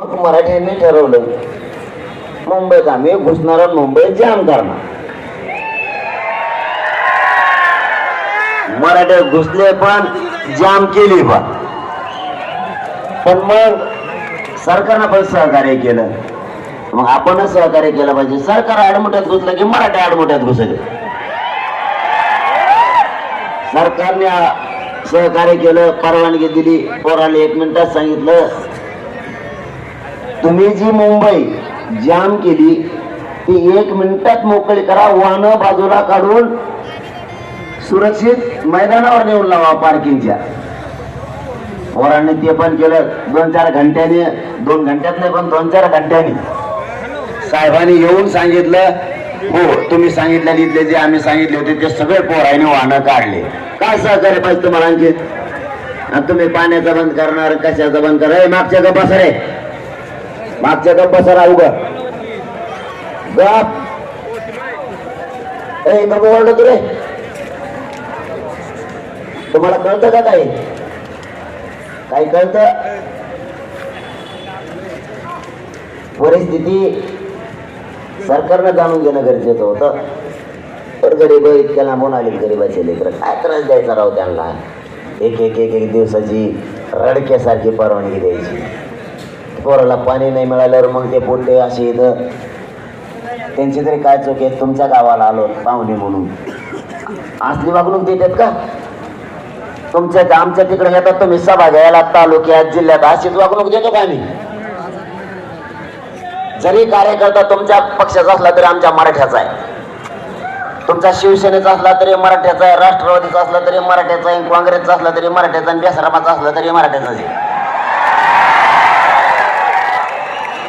मग मराठ्यांनी ठरवलं. मुंबईत आम्ही घुसणार मुंबईत जाम करणार. मराठे घुसले पण जाम केली पण. पण मग सरकारनं पण सहकार्य केलं. मग आपणच सहकार्य केलं पाहिजे. सरकार आडमोठ्यात घुसलं की मराठे आडमोठ्यात घुसले. सरकारने सहकार्य केलं परवानगी दिली. पोराला एक मिनिटात सांगितलं. तुम्ही जी मुंबई जाम केली ती एक मिनिटात मोकळी करा. वाहन बाजूला काढून सुरक्षित मैदानावर नेऊन लावा पार्किंगच्या पोरांनी ते पण केलं. दोन चार घंट्याने दोन घंट्यात नाही पण दोन चार घंट्याने. साहेबांनी येऊन सांगितलं हो तुम्ही सांगितलेले इथले जे आम्ही सांगितले होते ते सगळे पोरांनी वाहनं काढले. काय सहकार्य पाहिजे तुम्हाला आणखी? तुम्ही पाण्याचा बंद करणार कशाचा बंद करणार? मागच्या गप्पा सर. मागच्या गप्पा सर उग गप ए बाबा ओरडत रे. तुम्हाला कळतं का काही? काही कळतं? परिस्थिती सरकारनं जाणून घेणं गरजेचं होतं. तर गरीब इतक्या लांबून आले गरीबाचे लेकर. काय त्रास द्यायचा राव त्यांना? एक एक एक एक दिवसाची रडक्यासारखी परवानगी द्यायची. पोराला पाणी नाही मिळाल्यावर मग ते पोटे असे इथं त्यांची तरी काय चूक आहे? तुमच्या गावाला आलो पाहुणे म्हणून. असली वागणूक देतात का? तुमच्या आमच्या तिकडे येतात तुम्ही सभा घ्यायला तालुक्यात जिल्ह्यात अशीच वागणूक देतो का आम्ही? जरी कार्यकर्ता तुमच्या पक्षाचा असला तरी आमच्या मराठ्याचा आहे. तुमचा शिवसेनेचा असला तरी मराठ्याचा आहे राष्ट्रवादीचा असला तरी मराठ्याचा आहे काँग्रेसचा असला तरी मराठ्याचा आणि बेसरामाचा असला तरी मराठ्याचाच आहे.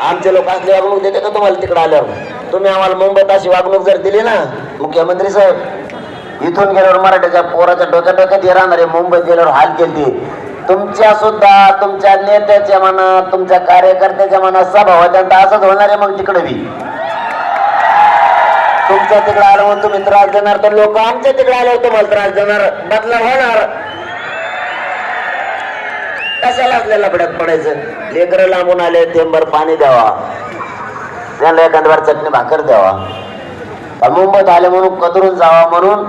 आमचे लोक असले वागणूक देते का तुम्हाला तिकडे आल्यावर? तुम्ही आम्हाला मुंबईत अशी वागणूक जर दिली ना मुख्यमंत्री साहेब इथून गेल्यावर मराठ्याच्या पोराच्या डोक्या डोक्यात हे राहणार आहे मुंबईत गेल्यावर हाल केली तुमच्या सुद्धा तुमच्या नेत्याच्या मनात तुमच्या कार्यकर्त्याच्या मनात सभा त्यांचा असंच होणार आहे मग तिकडे बी. तुमच्या तिकडे आलं तुम्ही त्रास देणार तर लोक आमच्या तिकडे आल्यावर तुम्हाला त्रास देणार बदला होणार. कशाला आपल्याला लफड्यात पडायचं? लेकरं लांबून आले तेंबर पाणी द्यावा. त्यांना एखाद्यावर चटणी भाकर द्यावा. का मुंबईत आले म्हणून कदरून जावा म्हणून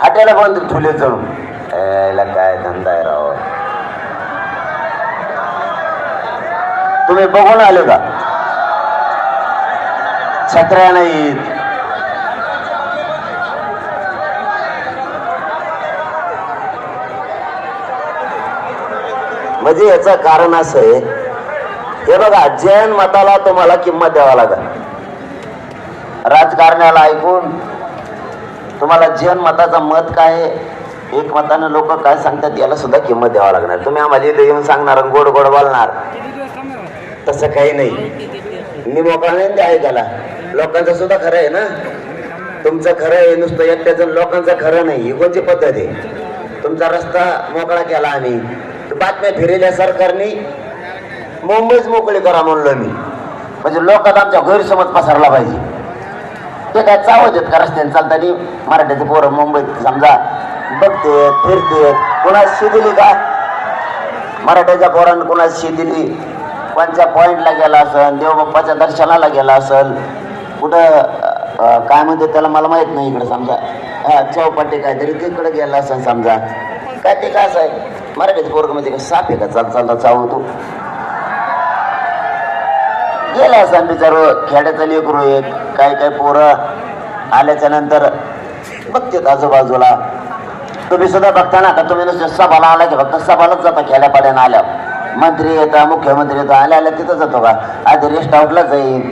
हाट्याला पण ठुले चढून. काय धंदा आहे राव? तुम्ही बघून आले का? छत्र्या नाहीत. म्हणजे याचं कारण असं आहे हे बघा जैन मताला तुम्हाला किंमत द्यावा लागेल. राजकारण्याला ऐकून तुम्हाला जैन मताचं मत काय एक मतानं लोक काय सांगतात याला सुद्धा किंमत द्यावा लागणार. तुम्ही आम्हाला इथे येऊन सांगणार गोड गोड बोलणार. तसं काही नाही. मी मोकळा नाही ते ऐकायला. लोकांचं सुद्धा खरं आहे ना? तुमचं खरं आहे नुसतं एकट्याचं लोकांचं खरं नाही. ही कोणती पद्धत आहे? तुमचा रस्ता मोकळा केला आम्ही. बातम्या फिरल्या सरकारने. मुंबईच मोकळी करा म्हणलो मी. म्हणजे लोकात आमच्या गैरसमज पसरला पाहिजे. ते काय चावत आहेत का रस्त्याने चालताना? मराठ्याचे पोरं मुंबईत समजा बघते फिरते कुणाची शी दिली का? मराठ्याच्या पोरानं कुणाची शी दिली? कोणत्या पॉईंटला गेला असेल देवबाप्पाच्या दर्शनाला गेला असेल कुठं काय म्हणते त्याला मला माहीत नाही इकडे समजा. चौपाटी काहीतरी तिकडे गेला असेल समजा. काय ते का साहेब आहे? पोरग म्हणजे साप आहे का? चाल चालता चावतो गेला असं बिचार खेड्याचं लेकरू एक काय काय पोरं आल्याच्यानंतर बघतेत आजूबाजूला. तुम्ही सुद्धा बघता ना का? तुम्ही नुसते सभाला आला की फक्त सभालाच जाता खेड्यापाड्यानं आल्या मंत्री येतात मुख्यमंत्री येतो आल्या आल्या तिथं जातो का? आधी रेस्ट आउटला जाईल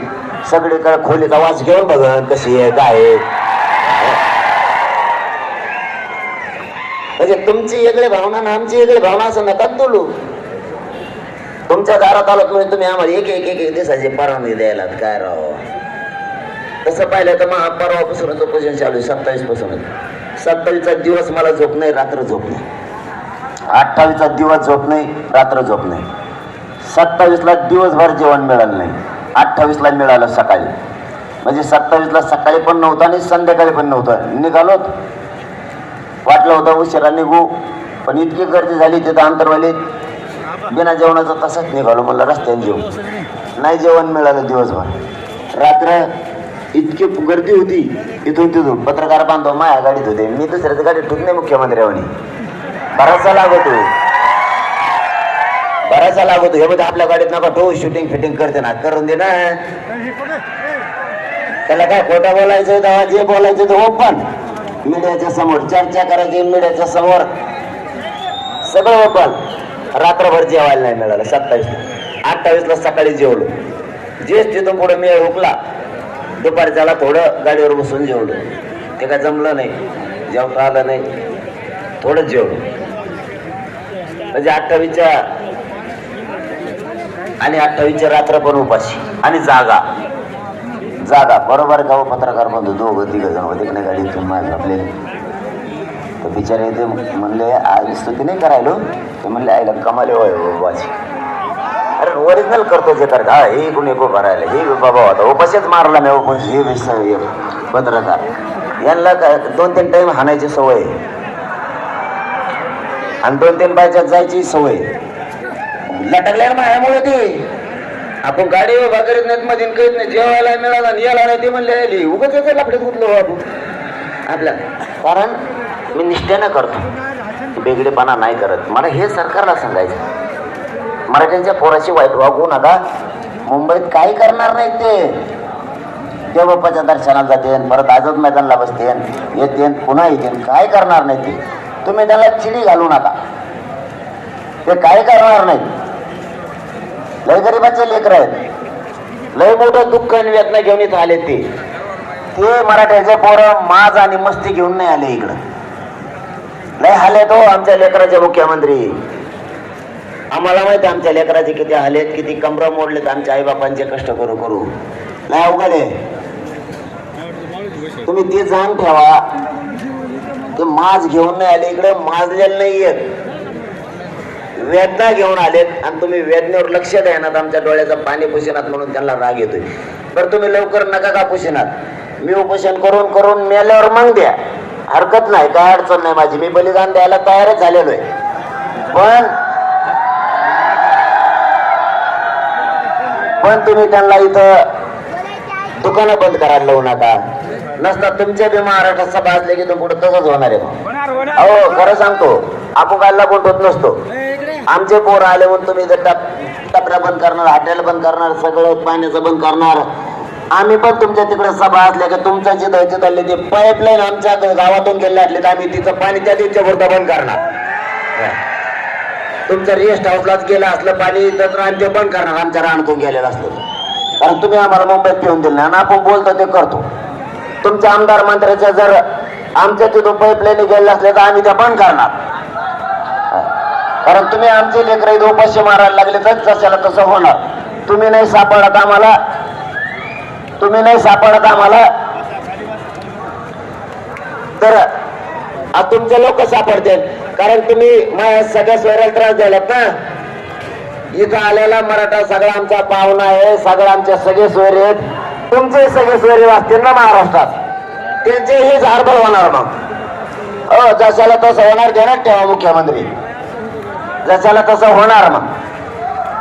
सगळीकडे खोलीचा वास घेऊन बघ कशी आहे काय आहे म्हणजे तुमची वेगळी भावना ना आमची वेगळी भावना असं नका बोलू तुमच्या दारात आलात म्हणजे तुम्ही आम्हाला एक एक एक एक दिवसाची परवानगी द्यायला काय राव? तसं पाहिलं तर मग परवापासूनच उपोषण चालू आहे सत्तावीस पासूनच सत्तावीसचा दिवस मला झोप नाही रात्र झोप नाही. अठ्ठावीसचा दिवस झोप नाही रात्र झोप नाही. सत्तावीसला दिवसभर जेवण मिळालं नाही. अठ्ठावीसला मिळालं सकाळी. म्हणजे सत्तावीसला सकाळी पण नव्हतं आणि संध्याकाळी पण नव्हतं. निघालोत वाटलं होतं उशिरा निघू पण इतकी गर्दी झाली तिथं अंतरवालीत बिना जेवणाचं तसंच निघालो म्हणलं रस्त्याने जेवण नाही जेवण मिळालं दिवसभर. रात्र इतकी गर्दी होती इथून तिथून. पत्रकार बांधव माया गाडीत होते. मी दुसऱ्याच्या गाडीत ठेवत नाही मुख्यमंत्र्यावणी बराचसा लागतो. बराचसा लागतो. हे मध्ये आपल्या गाडीत नका ठेवू शूटिंग फिटिंग करते ना. करून दे ना. त्याला काय खोटा बोलायचं जे बोलायचं ते ओपन मीडियाच्या समोर चर्चा करायची मीडियाच्या समोर. सगळं ओपन. रात्रभर जेवायला नाही मिळालं सत्तावीसला अठ्ठावीसला सकाळी जेवलो. जेच तिथून पुढे मी हुकला. दुपारच्याला थोडं गाडीवर बसून जेवलो. ते काय जमलं नाही. जेवता आलं नाही. थोडं जेवलो. म्हणजे अठ्ठावीसच्या आणि अठ्ठावीसच्या रात्र पण उपाशी. आणि जागा. जागा. बरोबर गाव पत्रकार बंधू दोघं तिघ जण होते की नाही गाडीतून माझं आपले तर बिचारे ते म्हणले आज स्तुती नाही करायलो ते म्हणले आईला कमाले होय हो, बाबाची अरे ओरिजिनल करतो जे तर का हे कोणी को भरायला हे बाबा होता उपाशीच मारला नाही उपास हे विस- हे पत्रकार. यांना काय दोन तीन टाईम हाणायची सवय. आणि दोन तीन बायच्यात जायची सवय. लटकल्या मायामुळे ते. आपण गाडी उभा करीत नाहीत मध्ये करीत नाही. जेवायला मिळाला यायला नाही ते म्हणले आली उगाच याचं लाकडेत गुतलो हो आपण. आपल्या कारण मी निष्ठेनं करतो. बेगडेपणा नाही करत. मला हे सरकारला सांगायचं मराठ्यांच्या पोराशी वाईट वागू नका. मुंबईत काही करणार नाही ते. देवबाप्पाच्या दर्शनाला जाते परत आझाद मैदानला बसते येते पुन्हा येते काय करणार नाही ते. तुम्ही त्याला चिडी घालू नका. ते काय करणार नाही लय गरीबाचे लेकर आहेत. लय मोठं दुःख आणि वेदना घेऊन इथं आले ते. ते मराठ्याचे पोरं माज आणि मस्ती घेऊन नाही आले इकडं. लय हाले तो हो आमच्या लेकराचे मुख्यमंत्री. आम्हाला माहिती आहे आमच्या लेकराचे किती हालेत किती कमरं मोडलेत आमच्या आईबापांचे कष्ट करू करू. नाही अवघड आहे. तुम्ही ते जाण ठेवा. ते माज घेऊन नाही आले इकडे माजलेले नाहीयेत. वेदना घेऊन आलेत आणि तुम्ही वेदनेवर लक्ष द्यानात आमच्या डोळ्याचं पाणी पुशिनात म्हणून त्यांना राग येतोय. तर तुम्ही लवकर नका का पुशिनात? मी उपोषण करून करून मेल्यावर मग द्या. हरकत नाही काय अडचण नाही माझी. मी बलिदान द्यायला तयारच झालेलो आहे. पण पण तुम्ही त्यांना इथं दुकानं बंद करायला लावू नका. नसता तुमच्या बी महाराष्ट्रात सभा असले की तुम्ही पुढे तसंच होणार आहे अहो खरं सांगतो आपण कायला कोण होत नसतो आमचे पोर आले म्हणून तुम्ही टपऱ्या बंद करणार हॉटेल बंद करणार सगळं पाण्याचं बंद करणार. आम्ही पण तुमच्या तिकडे सभा असल्या की तुमच्या जिथं जिथं ते पाईपलाईन आमच्या गावातून गेले असले तर आम्ही तिचं पाणी त्या दिवच्या पुरता बंद करणार. तुमचं रेस्ट हाऊसलाच गेलं असलं पाणी तर आम्ही ते बंद करणार आमच्या रानतून गेलेलं असलं कारण तुम्ही आम्हाला मुंबईत पिऊन दिलं आणि आपण बोलतो ते करतो. तुमच्या आमदार मंत्र्याच्या जर आमच्या तिथून पाईपलाईन गेले असले तर आम्ही त्या बंद करणार. कारण तुम्ही आमचे लेकर इथं उपाशी मारायला लागले तर जशाला तसं होणार. तुम्ही नाही सापडत आम्हाला. तुम्ही नाही सापडत आम्हाला. तर आ तुमचे लोक सापडते कारण तुम्ही माझ्या सगळ्या स्वराला त्रास द्यायलात ना. इथं आलेला मराठा सगळा आमचा पाहुणा आहे. सगळं आमचे सगळे सोयरे आहेत. तुमचे सगळे सोयरे वाचतील ना महाराष्ट्रात. त्यांचे हेच हरबळ होणार मग. अ जशाला तसं होणार देणार ठेवा मुख्यमंत्री. जशाला तसं होणार मग.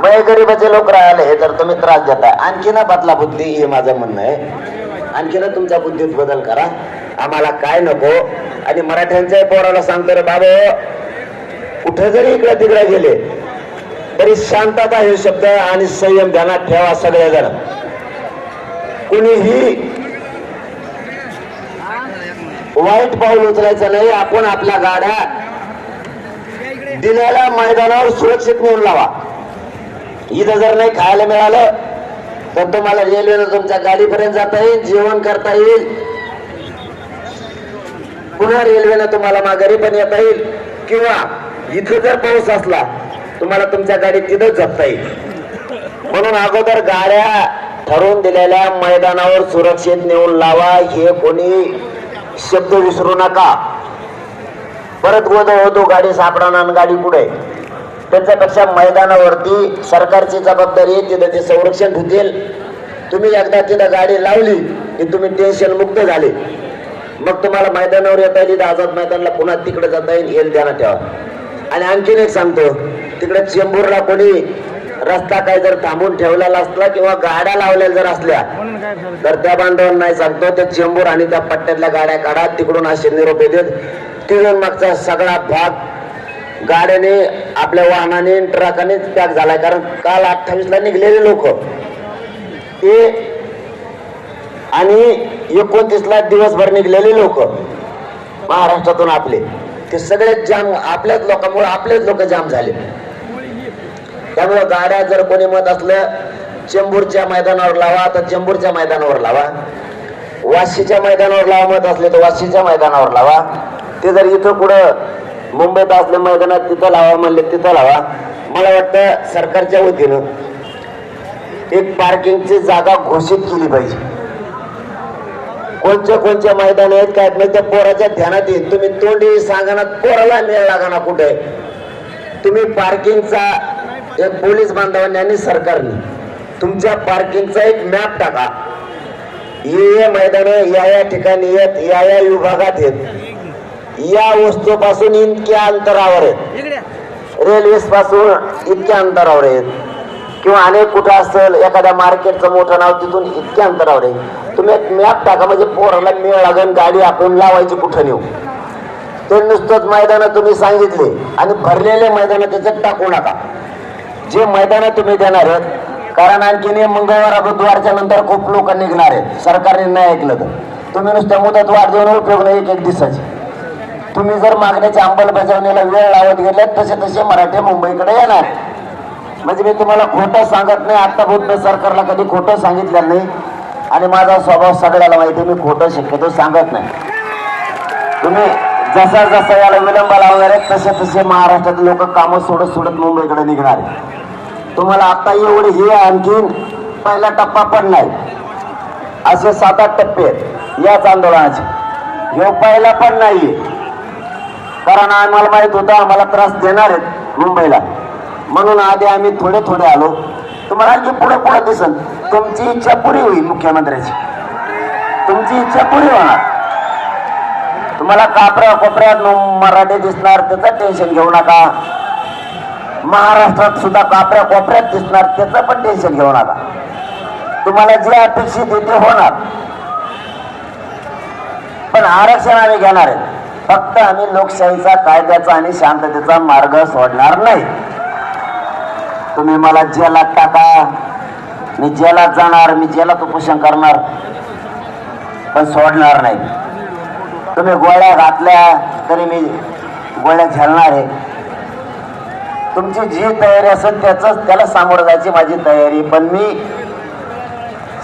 बय गरीबाचे लोक राहिले तर तुम्ही त्रास देताय. आणखी ना बदला बुद्धी हे माझं म्हणणं आहे. आणखी ना तुमच्या बुद्धीत बदल करा. आम्हाला काय नको? आणि मराठ्यांच्या पोराला सांगतो रे बाबा कुठे जरी इकडे तिकडे गेले तरी शांतता हे शब्द आणि संयम ध्यानात ठेवा सगळेजण. कुणीही वाईट पाऊल उचलायचं नाही. आपण आपल्या गाड्या दिलेल्या मैदानावर सुरक्षित नेऊन लावा. इथं जर नाही खायला मिळालं तर तुम्हाला रेल्वेनं तुमच्या गाडीपर्यंत जाता येईल जेवण करता येईल. पुन्हा रेल्वेनं तुम्हाला माघारी पण येता येईल. किंवा इथं जर पाऊस असला तुम्हाला तुमच्या गाडीत तिथं जपता येईल. म्हणून अगोदर गाड्या ठरवून दिलेल्या मैदानावर सुरक्षित नेऊन लावा. हे कोणी शब्द विसरू नका. परत गोंधळ होतो गाडी सापडणार आणि गाडी पुढे. त्याच्यापेक्षा मैदानावरती सरकारची जबाबदारी तिथं ते संरक्षण होतील तुम्ही एकदा तिथं गाडी लावली की तुम्ही टेन्शन मुक्त झाले. मग तुम्हाला मैदानावर येता येईल आझाद मैदानला पुन्हा तिकडे जाता येईल येईल ध्यानात ठेवा. आणि आणखीन एक सांगतो तिकडे चेंबूरला कोणी रस्ता काय जर थांबून ठेवलेला असला किंवा गाड्या लावलेल्या जर असल्या तर त्या बांधवांना सांगतो ते चेंबूर आणि त्या पट्ट्यातल्या गाड्या काढा तिकडून असे निरोप येतात. तिकडून मागचा सगळा भाग गाड्याने आपल्या वाहनाने ट्रकाने पॅक झालाय. कारण काल अठ्ठावीसला निघलेले लोक. ते आणि एकोणतीसला दिवसभर निघलेले लोक. महाराष्ट्रातून आपले. ते सगळे जाम आपल्याच लोकांमुळे आपलेच लोक जाम झाले. त्यामुळे गाड्या जर कोणी मत असलं चेंबूरच्या मैदानावर लावा तर चेंबूरच्या मैदानावर लावा. वाशीच्या मैदानावर लावा मत असले तर वाशीच्या मैदानावर लावा. ते जर इथं कुठं मुंबईत असल्या मैदानात तिथं लावा म्हणले तिथं लावा. मला वाटतं सरकारच्या वतीनं एक पार्किंगची जागा घोषित केली पाहिजे. कोणत्या कोणत्या मैदान आहेत काय नाही त्या पोराच्या ध्यानात येईल तुम्ही तोंडी सांगा ना पोराला मेळ लागा ना कुठे? तुम्ही पार्किंगचा एक पोलीस बांधवांनी आणि सरकारने तुमच्या पार्किंगचा एक मॅप टाका. हे मैदान या या ठिकाणी येत या या विभागात येत. या वस्तूपासून इतक्या अंतरावर आहेत. रेल्वे पासून इतक्या अंतरावर आहेत. किंवा अनेक कुठं असेल एखाद्या मार्केटचं मोठं नाव तिथून इतक्या अंतरावर आहे तुम्ही एक मॅप टाका म्हणजे पोराला मेळ लागेल गाडी आपण लावायची कुठं नेऊ. ते नुसतंच मैदान तुम्ही सांगितले आणि भरलेले मैदान त्याच्यात टाकू नका. जे मैदान तुम्ही देणार आहेत कारण आणखीन मंगळवार बुधवारच्या नंतर खूप लोक निघणार आहेत. सरकारने नाही ऐकलं तर. तुम्ही नुसत्या मुदत वाढ देऊन उपयोग नाही एक एक दिवसाची. तुम्ही जर मागण्याच्या अंमलबजावणीला वेळ लावत गेल्यात तसे तसे मराठे मुंबईकडे येणार. म्हणजे मी तुम्हाला खोटं सांगत नाही आतापर्यंत सरकारला कधी खोटं सांगितलं नाही. आणि माझा स्वभाव सगळ्याला माहिती आहे, मी खोटं शक्यतो सांगत नाही. तुम्ही जसा जसा याला विलंब लावणार आहेत तसे तसे महाराष्ट्रात लोक कामं सोडत सोडत मुंबईकडे निघणार. आहेत. तुम्हाला आता एवढी हे आणखीन पहिला टप्पा पण नाही. असे सात आठ टप्पे आहेत. याच आंदोलनाचे. ह्यो पहिला पण नाहीये कारण आम्हाला माहीत होतं आम्हाला त्रास देणार आहेत मुंबईला. म्हणून आधी आम्ही थोडे थोडे आलो. तुम्हाला आणखी पुढे पुढे दिसन. तुमची इच्छा पुरी होईल मुख्यमंत्र्याची. तुमची इच्छा पुरी होणार. तुम्हाला कापऱ्या कोपऱ्यात मराठे मराठी दिसणार त्याचं टेन्शन घेऊ नका. महाराष्ट्रात सुद्धा कापऱ्या कोपऱ्यात दिसणार त्याचं पण टेन्शन घेऊ नका. तुम्हाला जे अपेक्षित आहे ते होणार. पण आरक्षण आम्ही घेणार आहे फक्त आम्ही लोकशाहीचा कायद्याचा आणि शांततेचा मार्ग सोडणार नाही. तुम्ही मला जेलात टाका. मी जेलात जाणार मी जेलात उपोषण करणार पण सोडणार नाही. तुम्ही गोळ्या घातल्या तरी मी गोळ्या झेलणार आहे. तुमची जी तयारी असेल त्याच त्याला सामोरं जायची माझी तयारी पण मी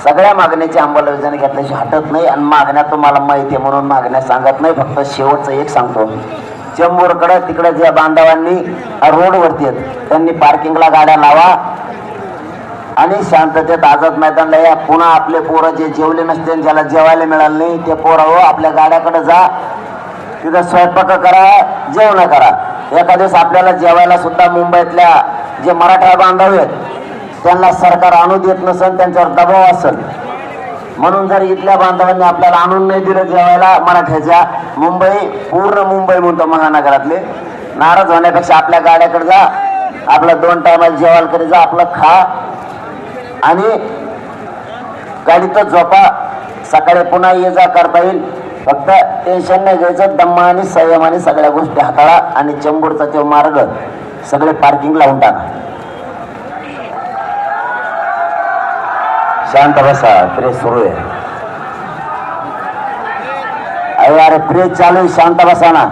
सगळ्या मागण्याची अंमलबजावणी घेतल्याशी हटत नाही आणि मागण्या तुम्हाला माहिती आहे म्हणून मागण्या सांगत नाही. फक्त शेवटचं एक सांगतो. चेंबूरकडे तिकडे ज्या बांधवांनी रोडवरती आहेत त्यांनी पार्किंगला गाड्या लावा आणि शांततेत आझाद मैदानला या. पुन्हा आपले पोरं जे जेवले नसते ज्याला जेवायला मिळालं नाही ते पोरं हो आपल्या गाड्याकडे जा. तिथं स्वयंपाक करा जेवण करा. एका दिवस आपल्याला जेवायला सुद्धा मुंबईतल्या जे मराठा बांधव आहेत त्यांना सरकार आणू देत नसेल त्यांच्यावर दबाव असेल. म्हणून जर इथल्या बांधवांनी आपल्याला आणून नाही दिलं जेवायला मराठ्याच्या मुंबई पूर्ण मुंबई म्हणतो महानगरातले. नाराज होण्यापेक्षा आपल्या गाड्याकडे जा आपला दोन टायमाला जेवायला करी जा आपलं खा. आणि गाडीतच झोपा. सकाळी पुन्हा ये जा करता येईल. फक्त टेन्शन नाही घ्यायचं दम्मा आणि संयमाने सगळ्या गोष्टी हाताळा आणि चेंबूरचा तो मार्ग सगळे पार्किंग लावून टाका. शांत बसा प्रेस सुरू आहे. अरे अरे प्रेस चालू आहे शांत बसा ना.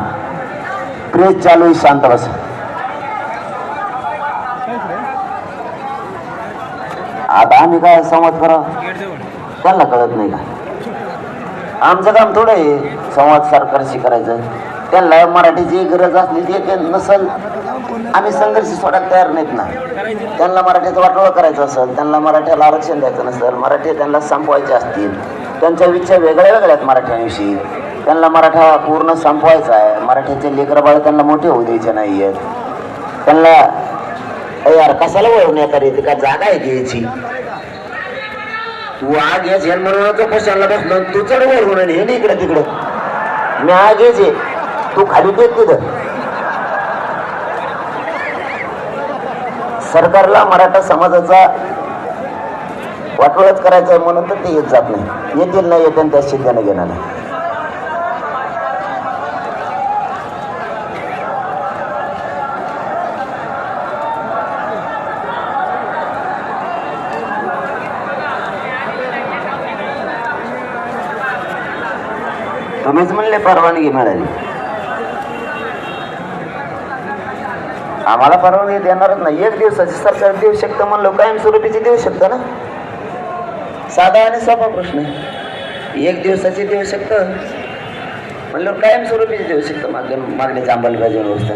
प्रेस चालू आहे शांत बसा. आता आम्ही काय संवाद करावं त्यांना कळत नाही का? आमचं काम थोडं आहे संवाद सरकारशी करायचं. त्यांना मराठीची गरज असली ती ते नसल आम्ही संघर्ष सोडायला तयार नाहीत ना. त्यांना मराठीचं वाटोळं करायचं असेल त्यांना मराठ्याला आरक्षण द्यायचं नसेल मराठी त्यांना संपवायचे असतील त्यांच्या विचार वेगळ्या वेगळ्या आहेत मराठ्यांविषयी. त्यांना मराठा पूर्ण संपवायचा आहे. मराठीचे लेकरबाळ त्यांना मोठे होऊ द्यायचे नाही आहेत त्यांना यार कशाला वळवण्यात आली ती का जागा आहे घ्यायची तू आग घ्यायची आणि म्हणून कशाला बसलो. तू चढ वळवून हे नाही इकडे तिकडे. मी आग घ्यायचे तू खाली देत तिथं. सरकारला मराठा समाजाचा वाटोळच करायचं आहे म्हणून तर ते येत जात नाही. येतील नाही येते त्या शिद्धाने घेणार. नाही तुम्हीच म्हणले परवानगी मिळाली. आम्हाला परवानगी देणारच नाही. एक दिवसाची सरकार देऊ शकतं म्हणलं कायमस्वरूपीची देऊ शकतं ना? साधा आणि सोपा प्रश्न आहे. एक दिवसाची देऊ शकतं म्हणलं कायमस्वरूपीची देऊ शकतं मागण्या मागण्याची अंमलबजावणी व्यवस्था.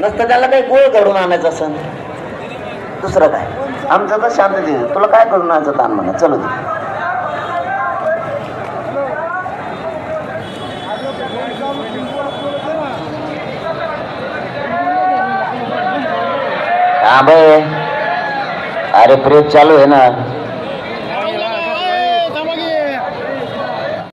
नसतं त्याला काही गोळ घडून आणायचं असं. दुसरं काय? आमचं तर शांतते तुला काय करून आणायचं ताण म्हणा? चलो तू हा अरे प्रेस चालू आहे ना.